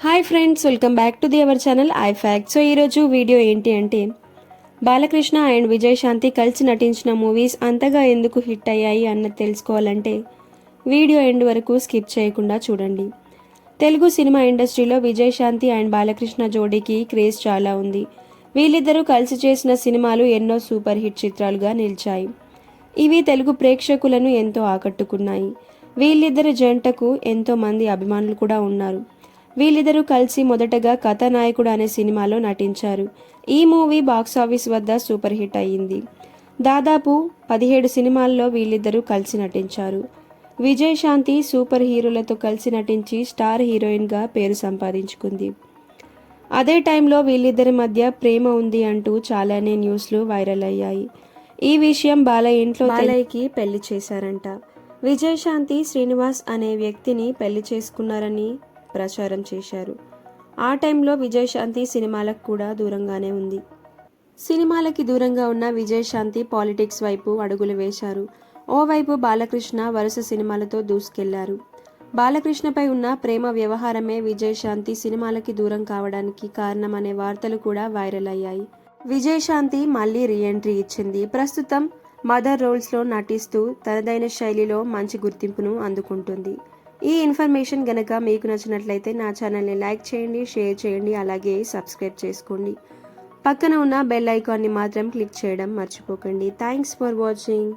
Hi friends welcome back to the our channel I fact so ఈరోజు video ఏంటి అంటే Balakrishna and Vijayashanti కలిసి నటించిన మూవీస్ అంతగా ఎందుకు హిట్ అయ్యాయి అన్నది తెలుసుకోవాలంటే వీడియో ఎండ్ వరకు స్కిప్ చేయకుండా చూడండి. తెలుగు సినిమా ఇండస్ట్రీలో విజయశాంతి అండ్ బాలకృష్ణ జోడీకి క్రేజ్ చాలా ఉంది. వీళ్ళిద్దరూ కలిసి చేసిన సినిమాలు ఎన్నో సూపర్ హిట్ చిత్రాలుగా నిలిచాయి. ఇవి తెలుగు ప్రేక్షకులను ఎంతో ఆకట్టుకున్నాయి. వీళ్ళిద్దరి జంటకు ఎంతోమంది అభిమానులు కూడా ఉన్నారు. వీళ్ళిద్దరూ కలిసి మొదటగా కథానాయకుడు అనే సినిమాలో నటించారు. ఈ మూవీ బాక్సాఫీస్ వద్ద సూపర్ హిట్ అయ్యింది. దాదాపు పదిహేడు సినిమాల్లో వీళ్ళిద్దరూ కలిసి నటించారు. విజయశాంతి సూపర్ హీరోలతో కలిసి నటించి స్టార్ హీరోయిన్గా పేరు సంపాదించుకుంది. అదే టైంలో వీళ్ళిద్దరి మధ్య ప్రేమ ఉంది అంటూ చాలానే న్యూస్లు వైరల్ అయ్యాయి. ఈ విషయం బాలయ్య ఇంట్లో బాలయ్యకి పెళ్ళి చేశారంట. విజయశాంతి శ్రీనివాస్ అనే వ్యక్తిని పెళ్ళి చేసుకున్నారని ప్రచారం చేశారు. ఆ టైంలో విజయశాంతి సినిమాలకు కూడా దూరంగానే ఉంది. సినిమాలకి దూరంగా ఉన్న విజయశాంతి పాలిటిక్స్ వైపు అడుగులు వేశారు. ఓవైపు బాలకృష్ణ వరుస సినిమాలతో దూసుకెళ్ళారు. బాలకృష్ణపై ఉన్న ప్రేమ వ్యవహారమే విజయశాంతి సినిమాలకి దూరం కావడానికి కారణమనే వార్తలు కూడా వైరల్ అయ్యాయి. విజయశాంతి మళ్ళీ రీఎంట్రీ ఇచ్చింది. ప్రస్తుతం మదర్ రోల్స్లో నటిస్తూ తనదైన శైలిలో మంచి గుర్తింపును అందుకుంటుంది. ఈ ఇన్ఫర్మేషన్ గనక మీకు నచ్చినట్లయితే నా ఛానల్ని లైక్ చేయండి షేర్ చేయండి అలాగే సబ్స్క్రైబ్ చేసుకోండి. పక్కన ఉన్న బెల్ ఐకాన్ని మాత్రం క్లిక్ చేయడం మర్చిపోకండి. Thanks for watching.